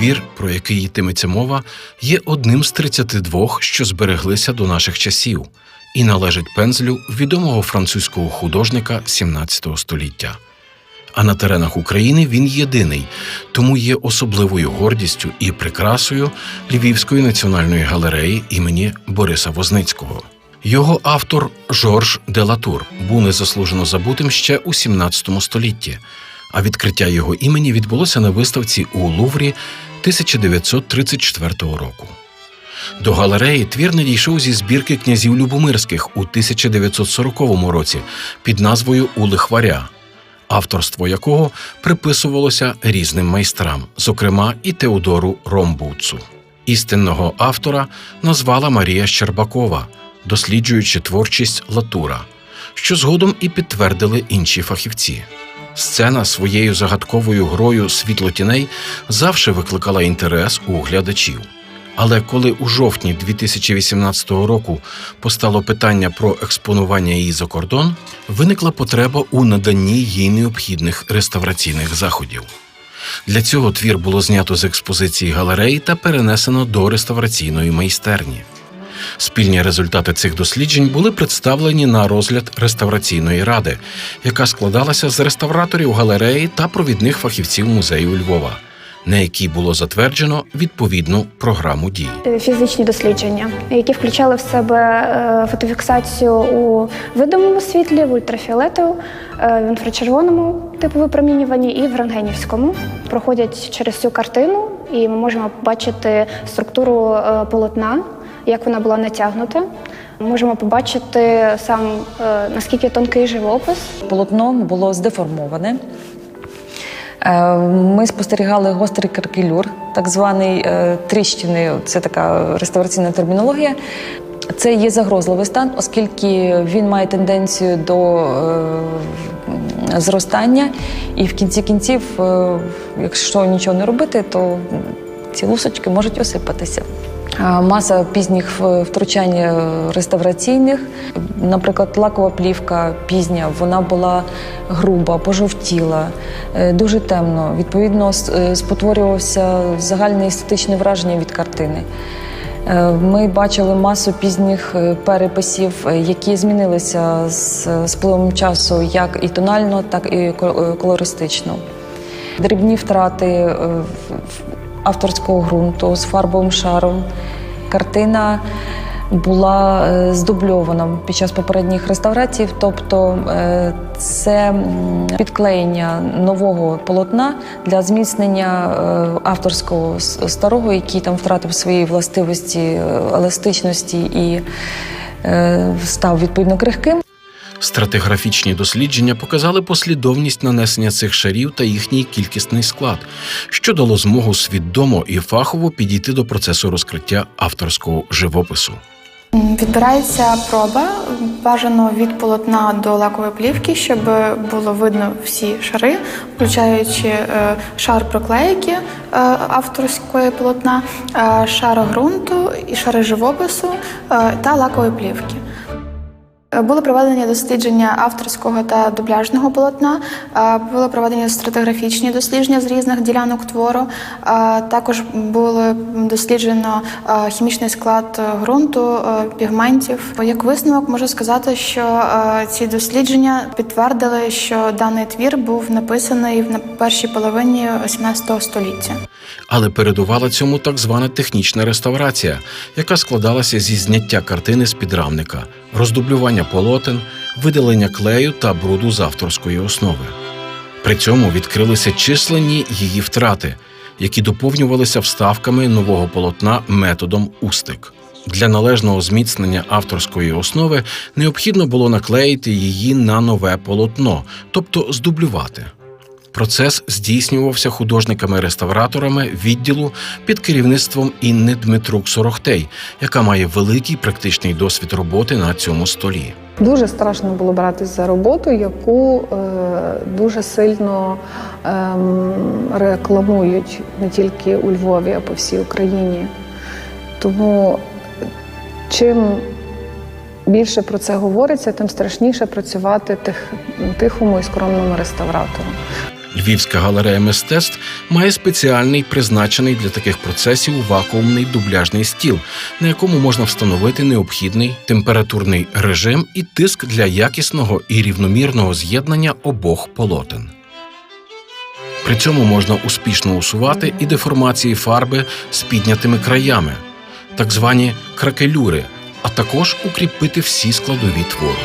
твір, про який йтиметься мова, є одним з 32, що збереглися до наших часів, і належить пензлю відомого французького художника XVII століття. А на теренах України він єдиний, тому є особливою гордістю і прикрасою Львівської національної галереї імені Бориса Возницького. Його автор Жорж Делатур був незаслужено забутим ще у XVII столітті, а відкриття його імені відбулося на виставці у Луврі 1934 року. До галереї твір надійшов зі збірки князів Любомирських у 1940 році під назвою У лихваря, авторство якого приписувалося різним майстрам, зокрема і Теодору Ромбуцу. Істинного автора назвала Марія Щербакова, досліджуючи творчість Латура, що згодом і підтвердили інші фахівці. Сцена своєю загадковою грою світло-тіней завжди викликала інтерес у глядачів. Але коли у жовтні 2018 року постало питання про експонування її за кордон, виникла потреба у наданні їй необхідних реставраційних заходів. Для цього твір було знято з експозиції галереї та перенесено до реставраційної майстерні. Спільні результати цих досліджень були представлені на розгляд реставраційної ради, яка складалася з реставраторів галереї та провідних фахівців музею Львова, на якій було затверджено відповідну програму дій. фізичні дослідження, які включали в себе е, фотофіксацію у видимому світлі, в ультрафіолетовому, е, в інфрачервоному типу випромінюванні і в рентгенівському. Проходять через цю картину, і ми можемо побачити структуру е, полотна, як вона була натягнута. Можемо побачити сам е, наскільки тонкий живопис. Полотно було здеформоване. Е, Ми спостерігали гострий кракелюр, так званий е, тріщини. Це така реставраційна термінологія. Це є загрозливий стан, оскільки він має тенденцію до зростання, і в кінці кінців, якщо нічого не робити, то ці лусочки можуть осипатися. Маса пізніх втручань е, реставраційних, наприклад, лакова плівка пізня, вона була груба, пожовтіла, е, дуже темно. Відповідно, е, спотворювався загальне естетичне враження від картини. Ми бачили масу пізніх переписів, які змінилися з з пливом часу як і тонально, так і колористично. Дрібні втрати авторського ґрунту з фарбовим шаром. Картина була е, здубльована під час попередніх реставрацій, тобто е, це підклеєння нового полотна для зміцнення е, авторського старого, який там втратив свої властивості еластичності і став відповідно крихким. Стратиграфічні дослідження показали послідовність нанесення цих шарів та їхній кількісний склад, що дало змогу свідомо і фахово підійти до процесу розкриття авторського живопису. Відбирається проба, бажано від полотна до лакової плівки, щоб було видно всі шари, включаючи е, шар проклейки е, авторської полотна, е, шар ґрунту і шари живопису та лакової плівки. Е, Були проведені дослідження авторського та дубляжного полотна, е, були проведені стратиграфічні дослідження з різних ділянок твору. е, Також було досліджено хімічний склад ґрунту, пігментів. Як висновок можу сказати, що ці дослідження підтвердили, що даний твір був написаний на першій половині XVII століття. Але передувала цьому так звана технічна реставрація, яка складалася зі зняття картини з підрамника, роздублювання полотен, видалення клею та бруду з авторської основи. При цьому відкрилися численні її втрати, які доповнювалися вставками нового полотна методом устик. Для належного зміцнення авторської основи необхідно було наклеїти її на нове полотно, тобто здублювати. Процес здійснювався художниками-реставраторами відділу під керівництвом Інни Дмитрук Сорохтей, яка має великий практичний досвід роботи на цьому столі. Дуже страшно було братись за роботу, яку е, дуже сильно ем, рекламують не тільки у Львові, а по всій Україні. Тому чим більше про це говориться, тим страшніше працювати тих, тихому і скромному реставратору. Львівська галерея мистецтв має спеціальний призначений для таких процесів вакуумний дубляжний стіл, на якому можна встановити необхідний температурний режим і тиск для якісного і рівномірного з'єднання обох полотен. При цьому можна успішно усувати і деформації фарби з піднятими краями, так звані кракелюри, а також укріпити всі складові твору.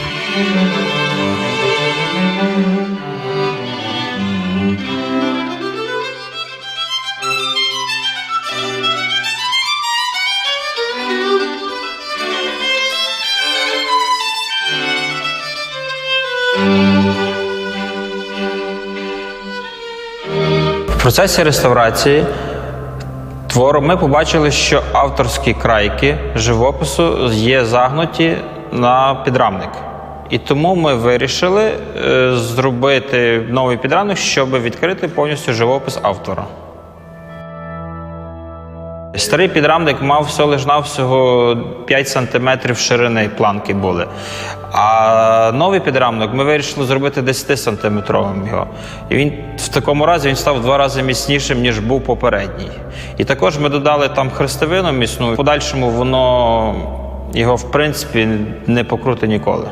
Процесі реставрації твору ми побачили, що авторські крайки живопису є загнуті на підрамник. І тому ми вирішили е, зробити новий підрамник, щоб відкрити повністю живопис автора. Старий підрамник мав всього лиш навсього 5 см ширини планки були. А новий підрамник ми вирішили зробити 10 сантиметровим його. І він в такому разі він став в два рази міцнішим, ніж був попередній. І також ми додали там хрестовину міцну. В подальшому воно його в принципі не покрути ніколи.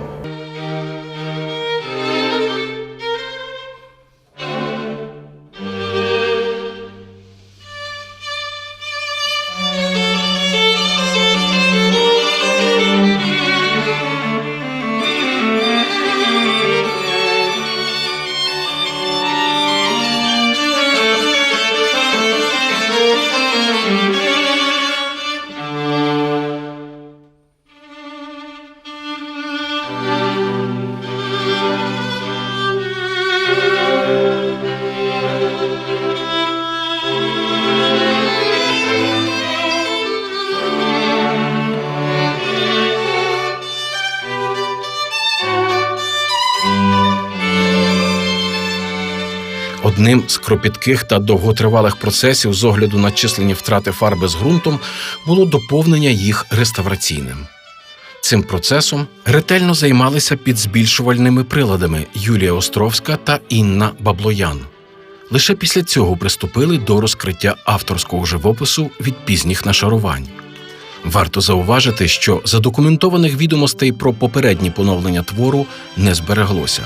Одним з кропітких та довготривалих процесів з огляду на численні втрати фарби з ґрунтом було доповнення їх реставраційним. Цим процесом ретельно займалися під збільшувальними приладами Юлія Островська та Інна Баблоян. Лише після цього приступили до розкриття авторського живопису від пізніх нашарувань. Варто зауважити, що задокументованих відомостей про попередні поновлення твору не збереглося.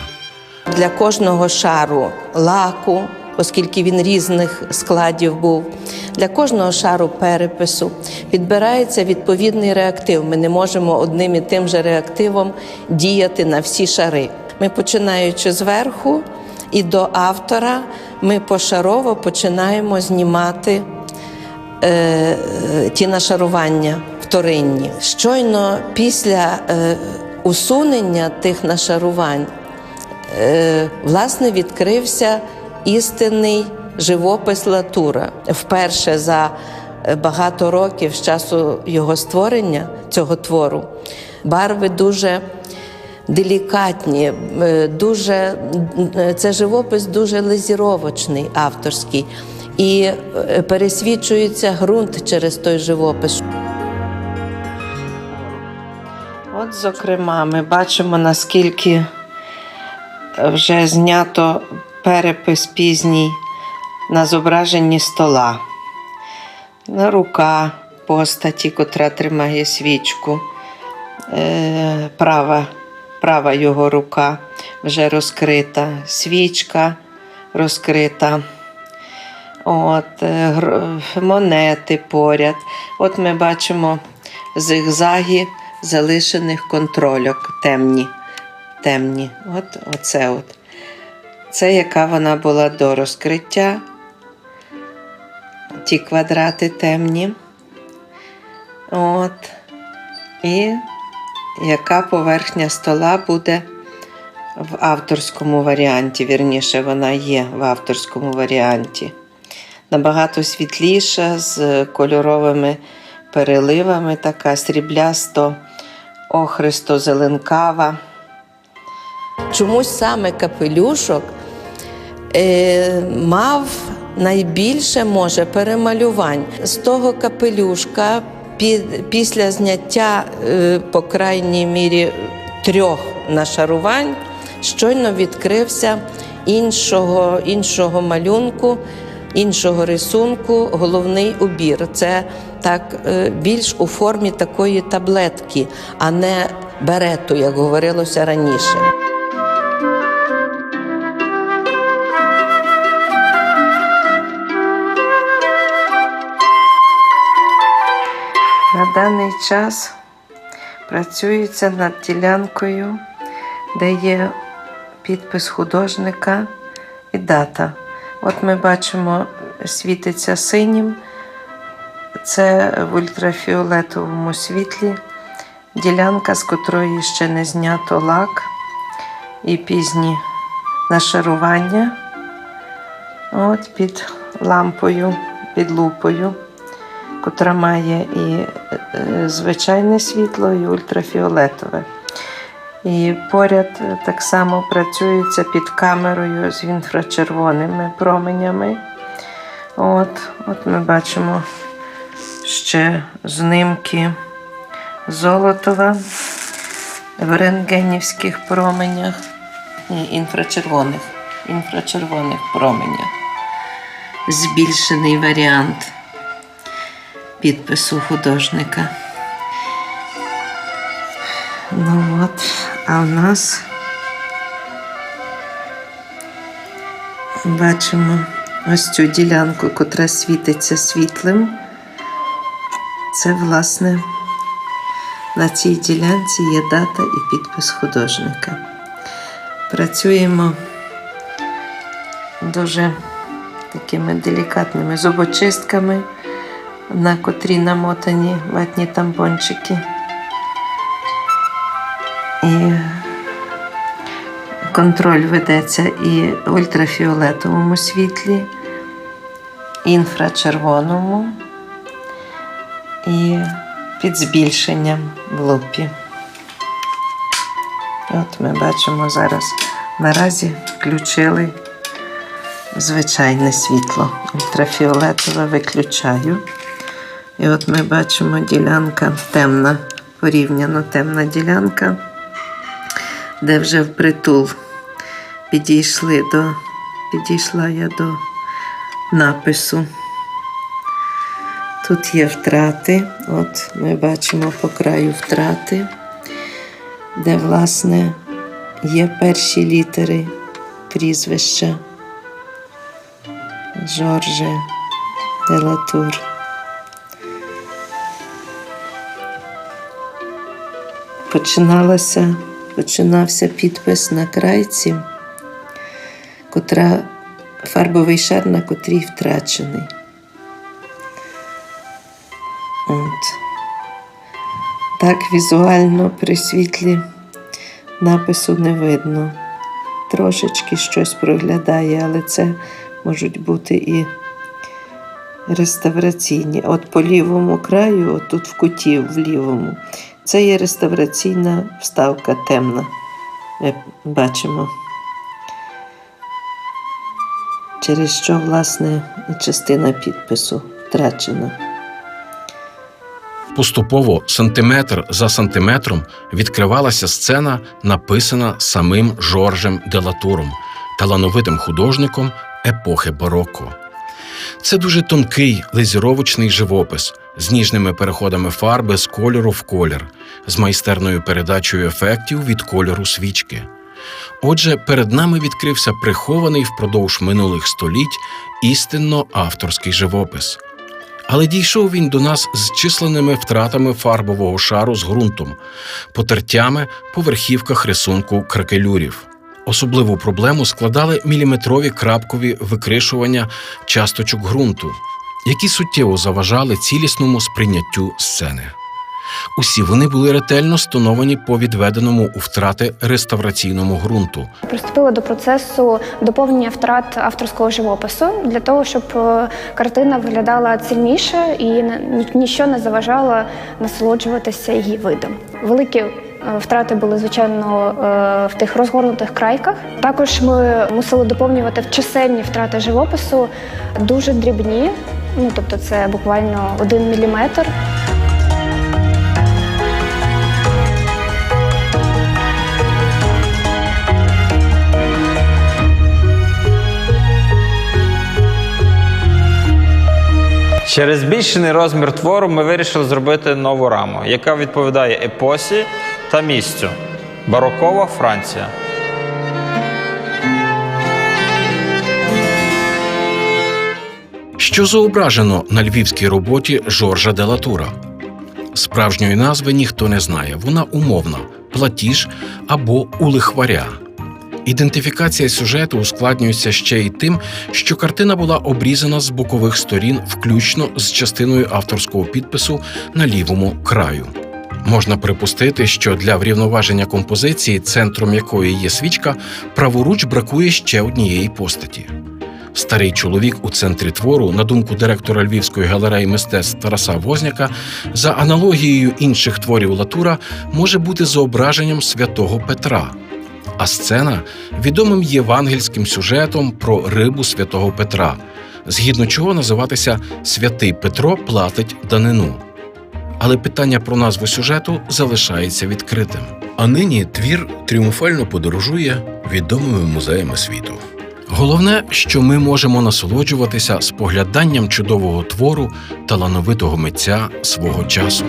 Для кожного шару лаку, оскільки він різних складів був, для кожного шару перепису підбирається відповідний реактив. Ми не можемо одним і тим же реактивом діяти на всі шари. Ми починаючи зверху і до автора, ми пошарово починаємо знімати е, е, ті нашарування вторинні. Щойно після е, усунення тих нашарувань власне відкрився істинний живопис Латура. Вперше за е, багато років з часу його створення цього твору барви дуже делікатні, е, дуже е, це живопис дуже лезіровочний, авторський. І е, пересвічується ґрунт через той живопис. От, зокрема, ми бачимо, наскільки вже знято перепис пізній на зображенні стола. Рука постаті, котра тримає свічку. Е, права, права його рука вже розкрита, свічка розкрита. От, е, монети поряд. От ми бачимо зигзаги залишених контрольок темні. Темні. От, оце от. Це яка вона була до розкриття. Ті квадрати темні. От. І яка поверхня стола буде в авторському варіанті. Вірніше, вона є в авторському варіанті. Набагато світліша, з кольоровими переливами, така сріблясто, охристо зеленкава. Чомусь саме капелюшок е, мав найбільше може перемалювань. З того капелюшка під, після зняття, е, по крайній мірі, трьох нашарувань, щойно відкрився іншого, іншого малюнку, іншого рисунку, головний убір. Це так е, більш у формі такої таблетки, а не берету, як говорилося раніше. Час працюється над ділянкою, де є підпис художника і дата. От ми бачимо, світиться синім. Це в ультрафіолетовому світлі ділянка, з котрої ще не знято лак і пізні нашарування. От під лампою, під лупою котра має і звичайне світло, і ультрафіолетове. І поряд е, так само працюється під камерою з інфрачервоними променями. От, от ми бачимо ще знимки Золотова в рентгенівських променях і інфрачервоних, інфрачервоних променях. Збільшений варіант підпису художника. Ну от, а в нас бачимо ось цю ділянку, котра світиться світлим. Це, власне, на цій ділянці є дата і підпис художника. Працюємо дуже такими делікатними зубочистками на котрі намотані ватні тампончики. І контроль ведеться і в ультрафіолетовому світлі, інфрачервоному і під збільшенням в лупі. От ми бачимо зараз наразі включили звичайне світло. Ультрафіолетове виключаю. І от ми бачимо ділянка темна, порівняно темна ділянка, де вже впритул підійшли до, підійшла я до напису. Тут є втрати, от ми бачимо по краю втрати, де, власне, є перші літери прізвища Жорже Делатур. Починалася, починався підпис на крайці, котра фарбовий шар, на котрій втрачений. От. Так візуально при світлі напису не видно. Трошечки щось проглядає, але це можуть бути і реставраційні. От по лівому краю, от тут в куті, в лівому, це є реставраційна вставка темна. Ми бачимо. Через що, власне, частина підпису втрачена. Поступово, сантиметр за сантиметром, відкривалася сцена, написана самим Жоржем Делатуром, талановитим художником епохи бароко. Це дуже тонкий лезіровочний живопис з ніжними переходами фарби з кольору в колір, з майстерною передачею ефектів від кольору свічки. Отже, перед нами відкрився прихований впродовж минулих століть істинно авторський живопис. Але дійшов він до нас з численними втратами фарбового шару з ґрунтом, потертями по верхівках рисунку кракелюрів. Особливу проблему складали міліметрові крапкові викришування часточок ґрунту, які суттєво заважали цілісному сприйняттю сцени. Усі вони були ретельно стоновані по відведеному у втрати реставраційному ґрунту, Приступила до процесу доповнення втрат авторського живопису для того, щоб е, картина виглядала цільніше і ні- ніщо не заважало насолоджуватися її видом. Великі Е, втрати були, звичайно, е, в тих розгорнутих крайках. Також ми мусили доповнювати чисельні втрати живопису, дуже дрібні, ну тобто це буквально один міліметр. Через збільшений розмір твору ми вирішили зробити нову раму, яка відповідає епосі та місцю. Барокова Франція. Що зображено на львівській роботі Жоржа де Латура? Справжньої назви ніхто не знає. Вона умовна платіж або улихваря. Ідентифікація сюжету ускладнюється ще й тим, що картина була обрізана з бокових сторін, включно з частиною авторського підпису на лівому краю. Можна припустити, що для врівноваження композиції, центром якої є свічка, праворуч бракує ще однієї постаті. Старий чоловік у центрі твору, на думку директора Львівської галереї мистецтв Тараса Возняка, за аналогією інших творів Латура може бути зображенням святого Петра. А сцена відомим євангельським сюжетом про рибу святого Петра, згідно чого називатися Святий Петро платить данину. Але питання про назву сюжету залишається відкритим. А нині твір тріумфально подорожує відомими музеями світу. Головне, що ми можемо насолоджуватися спогляданням чудового твору талановитого митця свого часу.